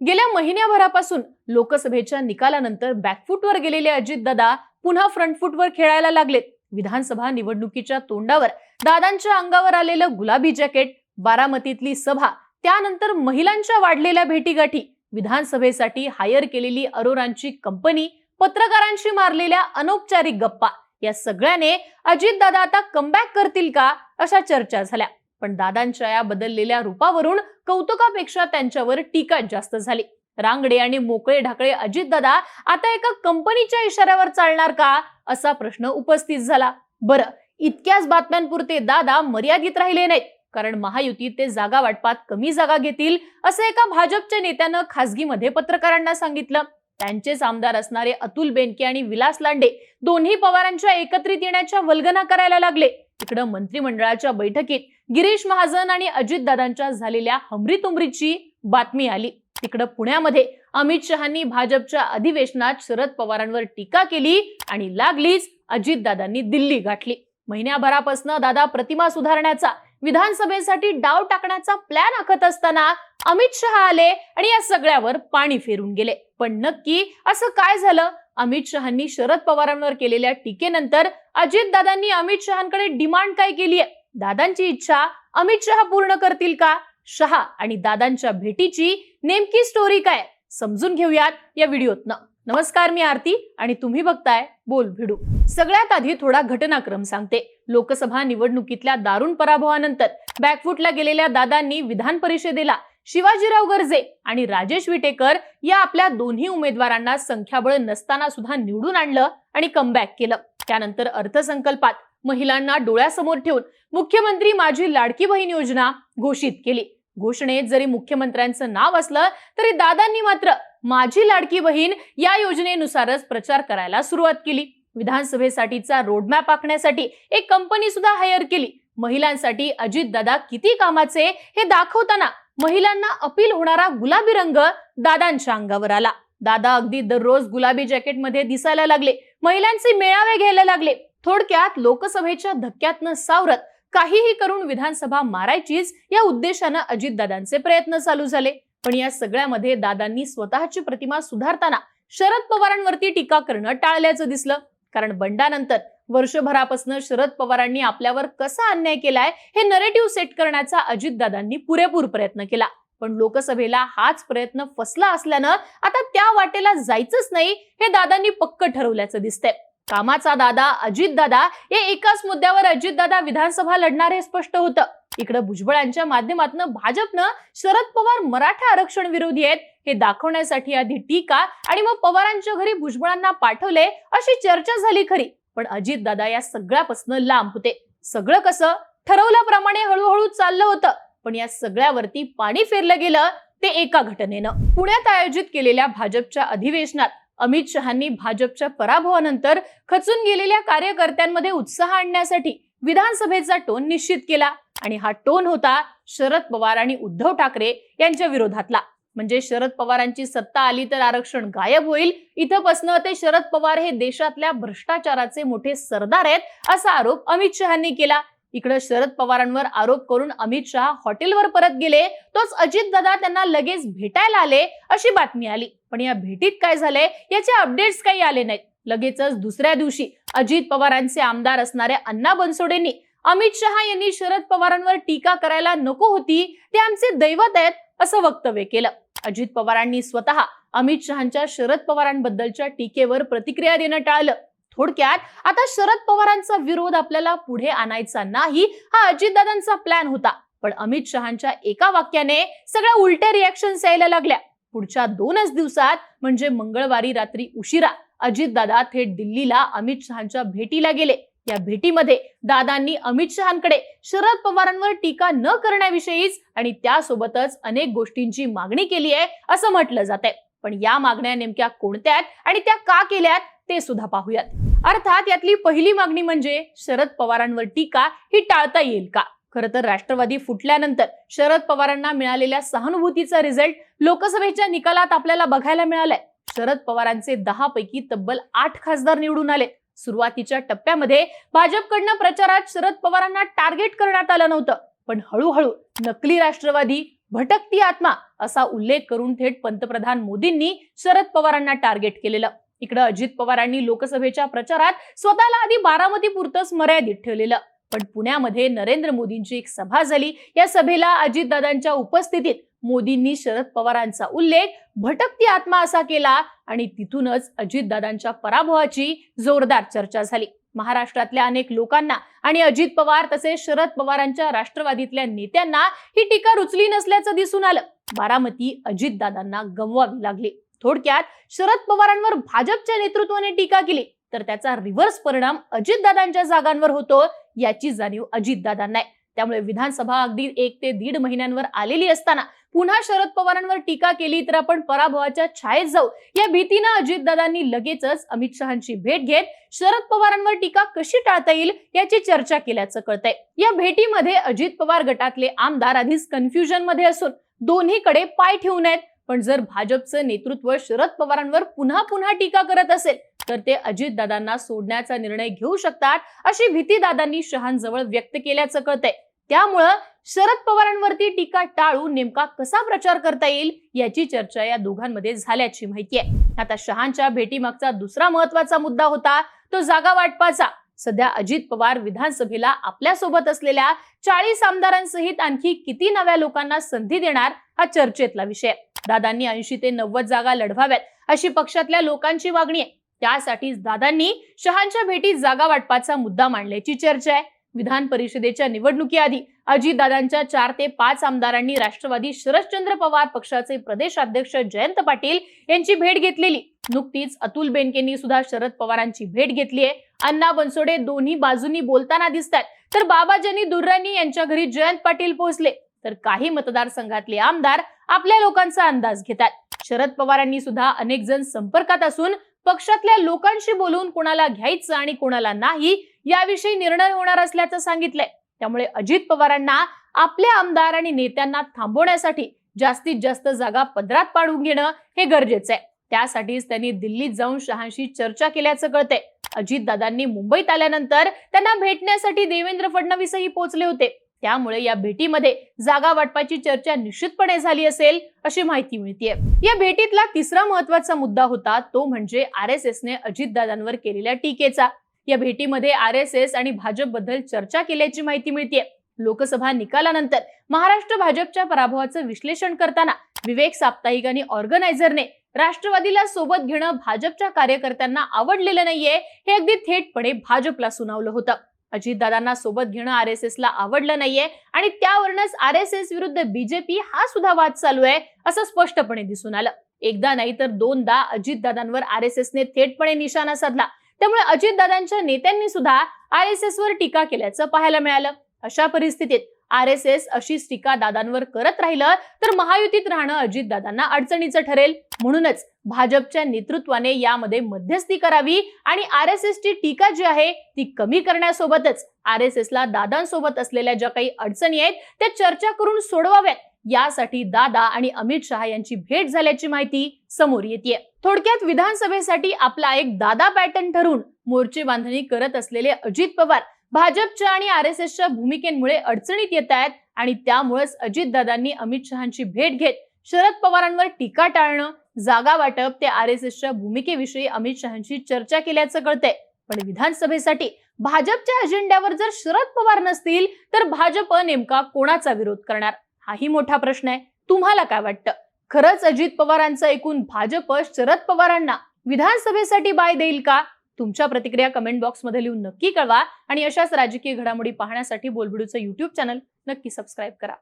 गेल्या महिन्याभरापासून लोकसभेच्या निकालानंतर बॅकफुटवर गेलेले अजितदादा पुन्हा फ्रंटफुटवर खेळायला लागलेत. विधानसभा निवडणुकीच्या तोंडावर दादांच्या अंगावर आलेलं गुलाबी जॅकेट बारामतीतली सभा त्यानंतर महिलांच्या वाढलेल्या भेटीगाठी विधानसभेसाठी हायर केलेली अरोरांची कंपनी पत्रकारांशी मारलेल्या अनौपचारिक गप्पा या सगळ्याने अजितदादा आता कमबॅक करतील का अशा चर्चा झाल्या. पण दादांच्या या बदललेल्या रूपावरून कौतुकापेक्षा त्यांच्यावर टीका जास्त झाली. रांगडे आणि मोकळे ढाकळे अजितदादा आता एका कंपनीच्या इशाऱ्यावर चालणार का? असा प्रश्न उपस्थित झाला. बरं इतक्याच बातम्यांपुरते दादा मर्यादित राहिले नाहीत. कारण महायुतीत ते जागा वाटपात कमी जागा घेतील असं एका भाजपच्या नेत्यानं खासगीमध्ये पत्रकारांना सांगितलं. त्यांचेच आमदार असणारे अतुल बेनके आणि विलास लांडे दोन्ही पवारांच्या एकत्रित येण्याच्या वल्गना करायला लागले. इकडं मंत्रिमंडळाच्या बैठकीत गिरीश महाजन आणि अजितदादांच्या झालेल्या हमरीतुमरीची बातमी आली. तिकडं पुण्यामध्ये अमित शहांनी भाजपच्या अधिवेशनात शरद पवारांवर टीका केली आणि लागलीच अजितदादांनी दिल्ली गाठली. महिन्याभरापासून दादा प्रतिमा सुधारण्याचा विधानसभेसाठी डाव टाकण्याचा प्लॅन आखत असताना अमित शहा आले आणि या सगळ्यावर पाणी फेरून गेले. पण नक्की असं काय झालं? अमित शहांनी शरद पवारांवर केलेल्या टीकेनंतर अजितदादांनी अमित शहांकडे डिमांड काय केली आहे दादांची इच्छा अमित शहा पूर्ण करतील का? शहा आणि दादांच्या भेटीची नेमकी स्टोरी काय? समजून घेऊयात या व्हिडिओतनं. नमस्कार मी आरती आणि तुम्ही बघताय बोल भिडू. सगळ्यात आधी थोडा घटनाक्रम सांगते. लोकसभा निवडणुकीतल्या दारुण पराभवानंतर बॅकफुटला गेलेल्या दादांनी विधान परिषदेला शिवाजीराव गर्जे आणि राजेश विटेकर या आपल्या दोन्ही उमेदवारांना संख्याबळ नसताना सुद्धा निवडून आणलं आणि कमबॅक केलं. त्यानंतर अर्थसंकल्पात महिलांना डोळ्यासमोर ठेवून मुख्यमंत्री माझी लाडकी बहीण योजना घोषित केली. घोषणेत जरी मुख्यमंत्र्यांचं नाव असलं तरी दादांनी मात्र माझी लाडकी बहीण या योजनेनुसारच प्रचार करायला सुरुवात केली. विधानसभेसाठीचा रोडमॅप आखण्यासाठी एक कंपनी सुद्धा हायर केली. महिलांसाठी अजित दादा किती कामाचे हे दाखवताना महिलांना अपील होणारा गुलाबी रंग दादांच्या अंगावर आला. दादा अगदी दररोज गुलाबी जॅकेटमध्ये दिसायला लागले. महिलांचे मेळावे घ्यायला लागले. थोडक्यात लोकसभेच्या धक्क्यातनं सावरत काहीही करून विधानसभा मारायचीच या उद्देशानं अजितदादांचे प्रयत्न चालू झाले. पण या सगळ्यामध्ये दादांनी स्वतःची प्रतिमा सुधारताना शरद पवारांवरती टीका करणं टाळल्याचं दिसलं. कारण बंडानंतर वर्षभरापासून शरद पवारांनी आपल्यावर कसा अन्याय केलाय हे नरेटिव्ह सेट करण्याचा अजितदादांनी पुरेपूर प्रयत्न केला. पण लोकसभेला हाच प्रयत्न फसला असल्यानं आता त्या वाटेला जायचंच नाही हे दादांनी पक्क ठरवल्याचं दिसतंय. कामाचा दादा अजित दादा या एकाच मुद्द्यावर अजित दादा विधानसभा लढणार हे स्पष्ट होतं. इकडे भुजबळांच्या माध्यमातून भाजपनं शरद पवार मराठा आरक्षण विरोधी आहेत हे दाखवण्यासाठी आधी टीका आणि मग पवारांच्या घरी भुजबळांना पाठवले अशी चर्चा झाली खरी. पण अजित दादा या सगळ्यापासून लांब होते. सगळं कसं? ठरवल्याप्रमाणे हळूहळू चाललं होतं. पण या सगळ्यावरती पाणी फेरलं गेलं ते एका घटनेनं. पुण्यात आयोजित केलेल्या भाजपच्या अधिवेशनात अमित शहांनी भाजपच्या पराभवानंतर खचून गेलेल्या कार्यकर्त्यांमध्ये उत्साह आणण्यासाठी विधानसभेचा टोन निश्चित केला आणि हा टोन होता शरद पवार आणि उद्धव ठाकरे यांच्या विरोधातला. म्हणजे शरद पवारांची सत्ता आली तर आरक्षण गायब होईल. इथंपासनं ते शरद पवार हे देशातल्या भ्रष्टाचाराचे मोठे सरदार आहेत असा आरोप अमित शहांनी केला. इकडे शरद पवारांवर आरोप करून अमित शहा हॉटेलवर परत गेले. तोच अजित दादा त्यांना लगेच भेटायला आले अशी बातमी आली. पण या भेटीत काय झाले याचे अपडेट्स काही आले नाहीत. लगेचच दुसऱ्या दिवशी अजित पवारांचे आमदार असणाऱ्या अण्णा बनसोडेंनी अमित शहा यांनी शरद पवारांवर टीका करायला नको होती ते आमचे दैवत आहेत असं वक्तव्य केलं. अजित पवारांनी स्वतः अमित शहांच्या शरद पवारांबद्दलच्या टीकेवर प्रतिक्रिया देणं टाळलं. थोडक्यात आता शरद पवारांचा विरोध आपल्याला पुढे आणायचा नाही हा अजितदादांचा प्लॅन होता. पण अमित शहांच्या एका वाक्याने सगळ्या उलट्या रिॲक्शन्स यायला लागल्या. पुढच्या दोनच दिवसात म्हणजे मंगळवारी रात्री उशिरा अजितदादा थेट दिल्लीला अमित शहांच्या भेटीला गेले. या भेटीमध्ये दादांनी अमित शहांकडे शरद पवारांवर टीका न करण्याविषयीच आणि त्यासोबतच अनेक गोष्टींची मागणी केली आहे असं म्हटलं जात आहे. पण या मागण्या नेमक्या कोणत्या आहेत आणि त्या का केल्यात ते सुद्धा पाहूयात. अर्थात यातली पहिली मागणी म्हणजे शरद पवारांवर टीका ही टाळता येईल का? खर तर राष्ट्रवादी फुटल्यानंतर शरद पवारांना मिळालेल्या सहानुभूतीचा रिझल्ट लोकसभेच्या निकालात आपल्याला बघायला मिळालंय. शरद पवारांचे दहा पैकी तब्बल आठ खासदार निवडून आले. सुरुवातीच्या टप्प्यामध्ये भाजपकडनं प्रचारात शरद पवारांना टार्गेट करण्यात आलं नव्हतं. पण हळूहळू नकली राष्ट्रवादी भटकती आत्मा असा उल्लेख करून थेट पंतप्रधान मोदींनी शरद पवारांना टार्गेट केलेलं. इकडे अजित पवारांनी लोकसभेच्या प्रचारात स्वतःला आधी बारामती पुरतच मर्यादित ठेवलेलं. पण पुण्यामध्ये नरेंद्र मोदींची एक सभा झाली. या सभेला अजितदादांच्या उपस्थितीत मोदींनी शरद पवारांचा उल्लेख भटकती आत्मा असा केला आणि तिथूनच अजितदादांच्या पराभवाची जोरदार चर्चा झाली. महाराष्ट्रातल्या अनेक लोकांना आणि अजित पवार तसेच शरद पवारांच्या राष्ट्रवादीतल्या नेत्यांना ही टीका रुचली नसल्याचं दिसून आलं. बारामती अजितदादांना गमवावी लागली. थोडक्यात शरद पवारांवर भाजपच्या नेतृत्वाने टीका केली. तर त्याचा रिव्हर्स परिणाम अजितदादांच्या जागांवर होतो याची जाणीव अजितदादांना आहे. त्यामुळे विधानसभा अगदी एक ते दीड महिन्यांवर आलेली असताना पुन्हा शरद पवारांवर टीका केली तर आपण पराभवाच्या छायेत जाऊ. या भीतीनं अजितदादांनी लगेचच अमित शहांची भेट घेत शरद पवारांवर टीका कशी टाळता येईल याची चर्चा केल्याचं कळतंय. या भेटीमध्ये अजित पवार गटातले आमदार आधीच कन्फ्युजनमध्ये असून दोन्हीकडे पाय ठेवून आहेत. पण जर भाजपचं नेतृत्व शरद पवारांवर पुन्हा पुन्हा टीका करत असेल तर ते अजितदादांना सोडण्याचा निर्णय घेऊ शकतात अशी भीती दादांनी शहांजवळ व्यक्त केल्याचं कळतंय. त्यामुळं शरद पवारांवरती टीका टाळून नेमका कसा प्रचार करता येईल याची चर्चा या दोघांमध्ये झाल्याची माहिती आहे. आता शहांच्या भेटीमागचा दुसरा महत्त्वाचा मुद्दा होता तो जागा वाटपाचा. सध्या अजित पवार विधानसभेला आपल्यासोबत असलेल्या चाळीस आमदारांसहित आणखी किती नव्या लोकांना संधी देणार हा चर्चेतला विषय दादांनी ऐंशी ते नव्वद जागा लढवाव्यात अशी पक्षातल्या लोकांची मागणी आहे. त्यासाठीच दादांनी शहांच्या भेटीत जागा वाटपाचा मुद्दा मांडल्याची चर्चा आहे. विधान परिषदेच्या निवडणुकीआधी अजितदादांच्या चार ते पाच आमदारांनी राष्ट्रवादी शरदचंद्र पवार पक्षाचे प्रदेशाध्यक्ष जयंत पाटील यांची भेट घेतलेली. नुकतीच अतुल बेनकेंनी सुद्धा शरद पवारांची भेट घेतली आहे. अण्णा बनसोडे दोन्ही बाजूंनी बोलताना दिसतात तर बाबाजनी दुर्राणी यांच्या घरी जयंत पाटील पोहोचले. तर काही मतदारसंघातले आमदार आपल्या लोकांचा अंदाज घेतात. शरद पवारांनी सुद्धा अनेक जण संपर्कात असून पक्षातल्या लोकांशी बोलून कुणाला घ्यायचं आणि कोणाला नाही याविषयी निर्णय होणार असल्याचं सांगितलंय. त्यामुळे अजित पवारांना आपल्या आमदार आणि नेत्यांना थांबवण्यासाठी जास्तीत जास्त जागा पदरात पाडून घेणं हे गरजेचं आहे. त्यासाठीच त्यांनी दिल्लीत जाऊन शहाशी चर्चा केल्याचं कळतंय. अजितदादांनी मुंबईत आल्यानंतर त्यांना भेटण्यासाठी देवेंद्र फडणवीसही पोहोचले होते. त्यामुळे या भेटीमध्ये जागा वाटपाची चर्चा निश्चितपणे झाली असेल अशी माहिती मिळतीये. या भेटीतला तिसरा महत्त्वाचा मुद्दा होता तो म्हणजे आर एस एसने अजितदादांवर केलेल्या टीकेचा. या भेटीमध्ये आर एस एस आणि भाजपबद्दल चर्चा केल्याची माहिती मिळतीये. लोकसभा निकालानंतर महाराष्ट्र भाजपच्या पराभवाचं विश्लेषण करताना विवेक साप्ताहिक आणि ऑर्गनायझरने राष्ट्रवादीला सोबत घेणं भाजपच्या कार्यकर्त्यांना आवडलेलं नाहीये हे अगदी थेटपणे भाजपला सुनावलं होतं. अजितदादांना सोबत घेणं आर एस एसला आवडलं नाहीये आणि त्यावरूनच आर एस एस विरुद्ध बीजेपी हा सुद्धा वाद चालू आहे असं स्पष्टपणे दिसून आलं. एकदा नाही तर दोनदा अजितदादांवर आर एस एसने थेटपणे निशाणा साधला. त्यामुळे अजितदादांच्या नेत्यांनी सुद्धा आर एस एस वर टीका केल्याचं पाहायला मिळालं. अशा परिस्थितीत आर एस एस अशीच टीका दादांवर करत राहिलं तर महायुतीत राहणं अजितदादांना अडचणीचं ठरेल. म्हणूनच भाजपच्या नेतृत्वाने यामध्ये मध्यस्थी करावी आणि आर एस एसची टीका जी आहे ती कमी करण्यासोबतच आर एस एसला दादांसोबत असलेल्या ज्या काही अडचणी आहेत त्या चर्चा करून सोडवाव्यात. यासाठी दादा आणि अमित शहा यांची भेट झाल्याची माहिती समोर येते थोडक्यात विधानसभेसाठी आपला एक दादा पॅटर्न ठरून मोर्चे बांधणी करत असलेले अजित पवार भाजपच्या आणि आर एस एसच्या भूमिकेमुळे अडचणीत येत आहेत आणि त्यामुळेच अजितदादांनी अमित शहाची भेट घेत शरद पवारांवर टीका टाळणं जागा वाटप ते आर एस एसच्या भूमिकेविषयी अमित शहाची चर्चा केल्याचं कळतंय. पण विधानसभेसाठी भाजपच्या अजेंड्यावर जर शरद पवार नसतील तर भाजप नेमका कोणाचा विरोध करणार? हाही मोठा प्रश्न आहे. तुम्हाला काय वाटतं? खरंच अजित पवारांचं ऐकून भाजप शरद पवारांना विधानसभेसाठी बाय देईल का? तुमच्या प्रतिक्रिया कमेंट बॉक्समध्ये लिहून नक्की कळवा आणि अशाच राजकीय घडामोडी पाहण्यासाठी बोलबिडूचं युट्यूब चॅनल नक्की सबस्क्राईब करा.